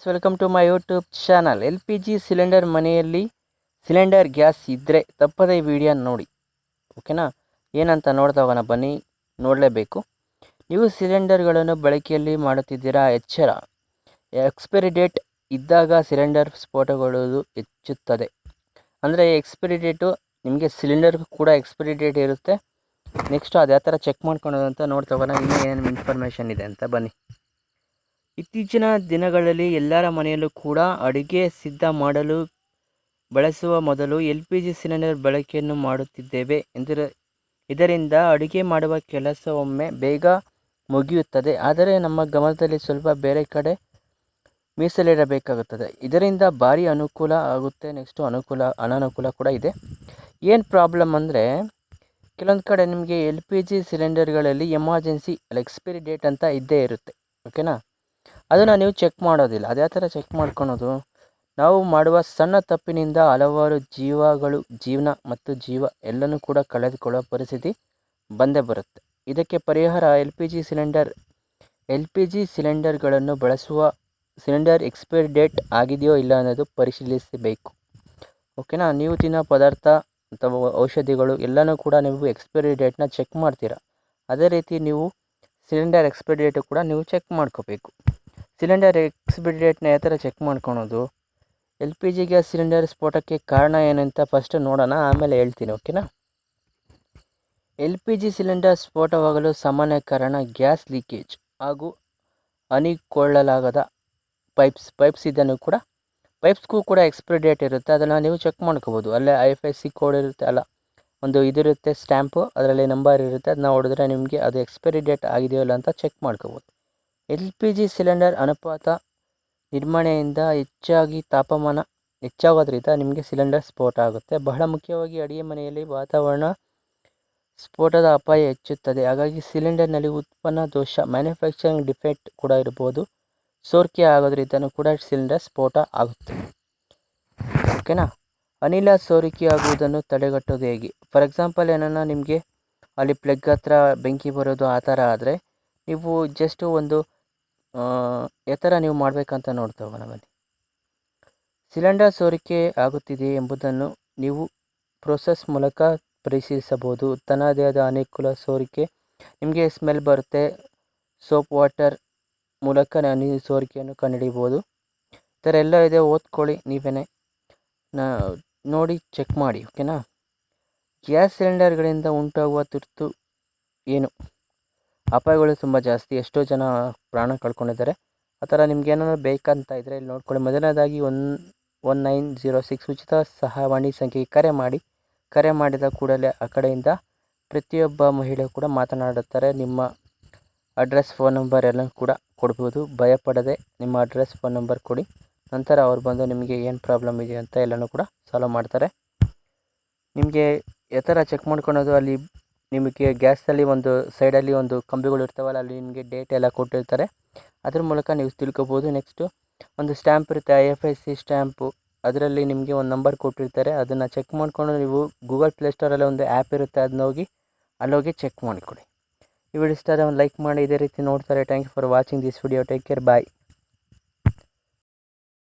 Welcome to my YouTube channel L P G cylinder ಮನೆಯಲ್ಲಿ cylinder gas ಇದ್ದರೆ ತಪ್ಪದೇ video ನೋಡಿ. ಓಕೆನಾ ಏನಂತ ನೋಡ್ತಾ ಹೋಗೋಣ, ಬನ್ನಿ, ನೋಡಲೇಬೇಕು. ನೀವು ಸಿಲಿಂಡರ್ಗಳನ್ನು ಬಳಕೆಯಲ್ಲಿ ಮಾಡುತ್ತಿದ್ದೀರಾ? ಎಚ್ಚರ. ಎಕ್ಸ್ಪೈರಿ ಡೇಟ್ ಇದ್ದಾಗ ಸಿಲಿಂಡರ್ ಸ್ಫೋಟಗೊಳ್ಳುವುದು ಹೆಚ್ಚುತ್ತದೆ. ಅಂದರೆ ಎಕ್ಸ್ಪೈರಿ ಡೇಟು ನಿಮಗೆ ಸಿಲಿಂಡರ್ ಕೂಡ ಎಕ್ಸ್ಪೈರಿ ಡೇಟ್ ಇರುತ್ತೆ. ನೆಕ್ಸ್ಟು ಅದು ಯಾವ ಥರ ಚೆಕ್ ಮಾಡ್ಕೊಳೋದು ಅಂತ ನೋಡ್ತಾ ಹೋಗೋಣ. ಇನ್ನೂ ಏನೇನು ಇನ್ಫಾರ್ಮೇಷನ್ ಇದೆ ಅಂತ ಬನ್ನಿ. ಇತ್ತೀಚಿನ ದಿನಗಳಲ್ಲಿ ಎಲ್ಲರ ಮನೆಯಲ್ಲೂ ಕೂಡ ಅಡುಗೆ ಸಿದ್ಧ ಮಾಡಲು ಬಳಸುವ ಮೊದಲು ಎಲ್ ಪಿ ಜಿ ಸಿಲಿಂಡರ್ ಬಳಕೆಯನ್ನು ಮಾಡುತ್ತಿದ್ದೇವೆ ಎಂದರೆ ಇದರಿಂದ ಅಡುಗೆ ಮಾಡುವ ಕೆಲಸ ಒಮ್ಮೆ ಬೇಗ ಮುಗಿಯುತ್ತದೆ. ಆದರೆ ನಮ್ಮ ಗಮನದಲ್ಲಿ ಸ್ವಲ್ಪ ಬೇರೆ ಕಡೆ ಮೀಸಲಿಡಬೇಕಾಗುತ್ತದೆ. ಇದರಿಂದ ಭಾರಿ ಅನುಕೂಲ ಆಗುತ್ತೆ. ನೆಕ್ಸ್ಟು ಅನುಕೂಲ, ಅನಾನುಕೂಲ ಕೂಡ ಇದೆ. ಏನು ಪ್ರಾಬ್ಲಮ್ ಅಂದರೆ, ಕೆಲವೊಂದು ಕಡೆ ನಿಮಗೆ ಎಲ್ ಪಿ ಜಿ ಸಿಲಿಂಡರ್ಗಳಲ್ಲಿ ಎಮರ್ಜೆನ್ಸಿ ಅಲ್ಲಿ ಎಕ್ಸ್ಪೈರಿ ಡೇಟ್ ಅಂತ ಇದ್ದೇ ಇರುತ್ತೆ. ಓಕೆನಾ? ಅದನ್ನು ನೀವು ಚೆಕ್ ಮಾಡೋದಿಲ್ಲ. ಅದೇ ಥರ ಚೆಕ್ ಮಾಡ್ಕೊಳೋದು? ನಾವು ಮಾಡುವ ಸಣ್ಣ ತಪ್ಪಿನಿಂದ ಹಲವಾರು ಜೀವಗಳು, ಜೀವನ ಮತ್ತು ಜೀವ ಎಲ್ಲನೂ ಕೂಡ ಕಳೆದುಕೊಳ್ಳುವ ಪರಿಸ್ಥಿತಿ ಬಂದೇ ಬರುತ್ತೆ. ಇದಕ್ಕೆ ಪರಿಹಾರ L P G cylinder. L P G ಸಿಲಿಂಡರ್ಗಳನ್ನು ಬಳಸುವ ಸಿಲಿಂಡರ್ ಎಕ್ಸ್ಪೈರಿ ಡೇಟ್ ಆಗಿದೆಯೋ ಇಲ್ಲ ಅನ್ನೋದು ಪರಿಶೀಲಿಸಬೇಕು. ಓಕೆನಾ? ನೀವು ತಿನ್ನೋ ಪದಾರ್ಥ ಅಥವಾ ಔಷಧಿಗಳು ಎಲ್ಲನೂ ಕೂಡ ನೀವು ಎಕ್ಸ್ಪೈರಿ ಡೇಟ್ನ ಚೆಕ್ ಮಾಡ್ತೀರಾ. ಅದೇ ರೀತಿ ನೀವು ಸಿಲಿಂಡರ್ ಎಕ್ಸ್ಪೈರಿ ಡೇಟು ಕೂಡ ನೀವು ಚೆಕ್ ಮಾಡ್ಕೋಬೇಕು. ಸಿಲಿಂಡರ್ ಎಕ್ಸ್ಪೈರಿ ಡೇಟ್ನ ಯಾವ ಥರ ಚೆಕ್ ಮಾಡ್ಕೊಳೋದು. L P G gas cylinder ಸ್ಫೋಟಕ್ಕೆ ಕಾರಣ ಏನಂತ ಫಸ್ಟ್ ನೋಡೋಣ, ಆಮೇಲೆ ಹೇಳ್ತೀನಿ ಓಕೆನಾ ಎಲ್ ಪಿ ಜಿ ಸಿಲಿಂಡರ್ ಸ್ಫೋಟವಾಗಲು ಸಾಮಾನ್ಯ ಕಾರಣ ಗ್ಯಾಸ್ ಲೀಕೇಜ್ ಹಾಗೂ ಹನಿಕೊಳ್ಳಲಾಗದ ಪೈಪ್ಸ್ ಪೈಪ್ಸ್ ಇದನ್ನು ಕೂಡ, ಪೈಪ್ಸ್ಗೂ ಕೂಡ ಎಕ್ಸ್ಪೈರಿ ಡೇಟ್ ಇರುತ್ತೆ, ಅದನ್ನು ನೀವು ಚೆಕ್ ಮಾಡ್ಕೋಬೋದು. ಅಲ್ಲೇ I F I C code ಇರುತ್ತೆ, ಅಲ್ಲ? ಒಂದು ಇದಿರುತ್ತೆ ಸ್ಟ್ಯಾಂಪು, ಅದರಲ್ಲಿ ನಂಬರ್ ಇರುತ್ತೆ ಅದನ್ನ ಹೊಡೆದ್ರೆ ನಿಮಗೆ ಅದು ಎಕ್ಸ್ಪೈರಿ ಡೇಟ್ ಆಗಿದೆಯೋ ಇಲ್ಲ ಅಂತ ಚೆಕ್ ಮಾಡ್ಕೋಬೋದು. ಎಲ್ ಪಿ ಜಿ ಸಿಲಿಂಡರ್ ಅನುಪಾತ ನಿರ್ವಹಣೆಯಿಂದ ಹೆಚ್ಚಾಗಿ ತಾಪಮಾನ ಹೆಚ್ಚಾಗೋದ್ರಿಂದ ನಿಮಗೆ ಸಿಲಿಂಡರ್ ಸ್ಫೋಟ ಆಗುತ್ತೆ. ಬಹಳ ಮುಖ್ಯವಾಗಿ ಅಡುಗೆ ಮನೆಯಲ್ಲಿ ವಾತಾವರಣ ಸ್ಫೋಟದ ಅಪಾಯ ಹೆಚ್ಚುತ್ತದೆ. ಹಾಗಾಗಿ ಸಿಲಿಂಡರ್ನಲ್ಲಿ ಉತ್ಪನ್ನ ದೋಷ, ಮ್ಯಾನುಫ್ಯಾಕ್ಚರಿಂಗ್ ಡಿಫೆಕ್ಟ್ ಕೂಡ ಇರ್ಬೋದು. ಸೋರಿಕೆ ಆಗೋದ್ರಿಂದ ಕೂಡ ಸಿಲಿಂಡರ್ ಸ್ಫೋಟ ಆಗುತ್ತೆ. ಓಕೆನಾ? ಅನಿಲ ಸೋರಿಕೆ ಆಗುವುದನ್ನು ತಡೆಗಟ್ಟೋದು ಹೇಗೆ? ಫಾರ್ ಎಕ್ಸಾಂಪಲ್ ಏನನ್ನ ನಿಮಗೆ ಅಲ್ಲಿ ಪ್ಲಗ್ ಹತ್ರ ಬೆಂಕಿ ಬರೋದು ಆ ಥರ ಆದರೆ, ನೀವು ಜಸ್ಟು ಒಂದು ಥರ ನೀವು ಮಾಡಬೇಕಂತ ನೋಡ್ತಾ ಹೋಗೋಣ ಬನ್ನಿ ಸಿಲಿಂಡರ್ ಸೋರಿಕೆ ಆಗುತ್ತಿದೆ ಎಂಬುದನ್ನು ನೀವು ಪ್ರೋಸೆಸ್ ಮೂಲಕ ಪರಿಶೀಲಿಸಬಹುದು. ತನ್ನದೇ ಆದ ಅನುಕೂಲ ಸೋರಿಕೆ, ನಿಮಗೆ ಸ್ಮೆಲ್ ಬರುತ್ತೆ ಸೋಪ್ ವಾಟರ್ ಮೂಲಕ ನೀವು ಸೋರಿಕೆಯನ್ನು ಕಂಡುಹಿಡಿಬೋದು ಈ ಥರ ಎಲ್ಲ ಇದೆ, ಓದ್ಕೊಳ್ಳಿ ನೀವೇ ನೋಡಿ ಚೆಕ್ ಮಾಡಿ ಓಕೆನಾ ಗ್ಯಾಸ್ ಸಿಲಿಂಡರ್ಗಳಿಂದ ಉಂಟಾಗುವ ತುರ್ತು ಏನು? ಅಪಾಯಗಳು ತುಂಬ ಜಾಸ್ತಿ. ಎಷ್ಟೋ ಜನ ಪ್ರಾಣ ಕಳ್ಕೊಂಡಿದ್ದಾರೆ. ಆ ಥರ ನಿಮ್ಗೆ ಏನಾದ್ರು ಬೇಕಂತ ಇದ್ದರೆ ಇಲ್ಲಿ ನೋಡ್ಕೊಳ್ಳಿ. ಮೊದಲನೇದಾಗಿ one one nine zero six ಉಚಿತ ಸಹಾಯವಾಣಿ ಸಂಖ್ಯೆಗೆ ಕರೆ ಮಾಡಿ. ಕರೆ ಮಾಡಿದ ಕೂಡಲೇ ಆ ಕಡೆಯಿಂದ ಪ್ರತಿಯೊಬ್ಬ ಮಹಿಳೆ ಕೂಡ ಮಾತನಾಡುತ್ತಾರೆ. ನಿಮ್ಮ ಅಡ್ರೆಸ್ ಫೋನ್ ನಂಬರ್ ಎಲ್ಲ ಕೂಡ ಕೊಡ್ಬೋದು. ಭಯಪಡದೆ ನಿಮ್ಮ ಅಡ್ರೆಸ್ ಫೋನ್ ನಂಬರ್ ಕೊಡಿ. ನಂತರ ಅವ್ರು ಬಂದು ನಿಮಗೆ ಏನು ಪ್ರಾಬ್ಲಮ್ ಇದೆ ಅಂತ ಎಲ್ಲನೂ ಕೂಡ ಸಾಲ್ವ್ ಮಾಡ್ತಾರೆ. ನಿಮಗೆ ಯಾವ ಥರ ಚೆಕ್ ಮಾಡ್ಕೊಳೋದು ಅಲ್ಲಿ ನಿಮಗೆ ಗ್ಯಾಸಲ್ಲಿ ಒಂದು, ಸೈಡಲ್ಲಿ ಒಂದು ಕಂಬಿಗಳು ಇರ್ತಾವಲ್ಲ, ಅಲ್ಲಿ ನಿಮಗೆ ಡೇಟ್ ಎಲ್ಲ ಕೊಟ್ಟಿರ್ತಾರೆ. ಅದ್ರ ಮೂಲಕ ನೀವು ತಿಳ್ಕೊಬೋದು. ನೆಕ್ಸ್ಟು ಒಂದು ಸ್ಟ್ಯಾಂಪ್ ಇರುತ್ತೆ, I F I C stamp. ಅದರಲ್ಲಿ ನಿಮಗೆ ಒಂದು ನಂಬರ್ ಕೊಟ್ಟಿರ್ತಾರೆ. ಅದನ್ನು ಚೆಕ್ ಮಾಡಿಕೊಂಡು ನೀವು ಗೂಗಲ್ ಪ್ಲೇಸ್ಟೋರಲ್ಲಿ ಒಂದು ಆ್ಯಪ್ ಇರುತ್ತೆ ಅದನ್ನ ಹೋಗಿ ಅಲ್ಲೋಗಿ ಚೆಕ್ ಮಾಡಿಕೊಡಿ. ಈ ವಿಡಿಯೋ ಇಷ್ಟ ಆದರೆ ಲೈಕ್ ಮಾಡಿ, ಇದೇ ರೀತಿ ನೋಡ್ತಾರೆ. Thank you for watching this video. Take care. Bye.